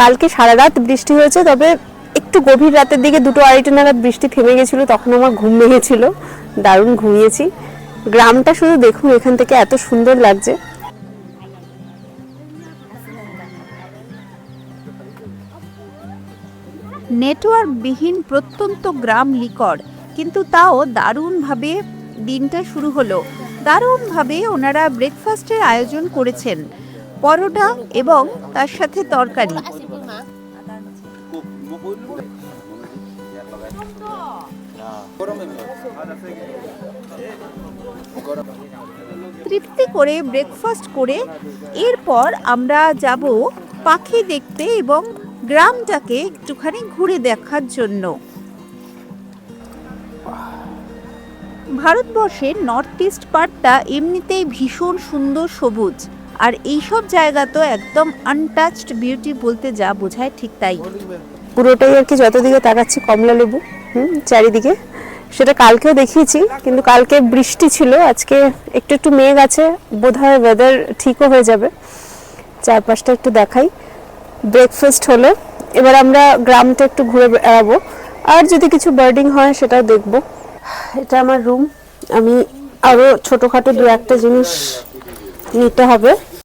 কালকে সারা রাত বৃষ্টি হয়েছে, তবে একটু গভীর রাতের দিকে দুটো আড়াইটা নাগাদ বৃষ্টি থেমে গেছিল, তখন আমার ঘুম ভেঙেছিল, দারুণ ঘুমিয়েছি। গ্রামটা শুধু দেখুন, এখান থেকে এত সুন্দর লাগছে। নেটওয়ার্কবিহীন প্রত্যন্ত গ্রাম লিকর কিন্তু তাও দারুণভাবে দিনটা শুরু হলো। দারুণভাবে ওনারা ব্রেকফাস্টের আয়োজন করেছেন, পরোটা এবং তার সাথে তরকারি। তৃপ্তি করে ব্রেকফাস্ট করে এরপর আমরা যাব পাখি দেখতে এবং গ্রামটাকে একটুখানি ঘুরে দেখার জন্য। ভারতবর্ষের নর্থ ইস্ট পার্টটা এমনিতেই ভীষণ সুন্দর সবুজ, আর এইসব জায়গা তো একদম আনটাচড বিউটি বলতে যা বোঝায় ঠিক তাই। পুরোটাই আর কি যতদিকে তাকাচ্ছি কমলা লেবু, হুম, চারিদিকে। সেটা কালকেও দেখিয়েছি, কিন্তু কালকে বৃষ্টি ছিল, আজকে একটু একটু মেঘ আছে, বোধহয় ওয়েদার ঠিকও হয়ে যাবে। চারপাশটা একটু দেখাই। ব্রেকফাস্ট হলো, এবার আমরা গ্রামটা একটু ঘুরে বেড়াবো। আর যদি কিছু বার্ডিং হয় সেটাও দেখব। এটা আমার রুম আমি আরও ছোটোখাটো দু একটা জিনিস নিতে হবে।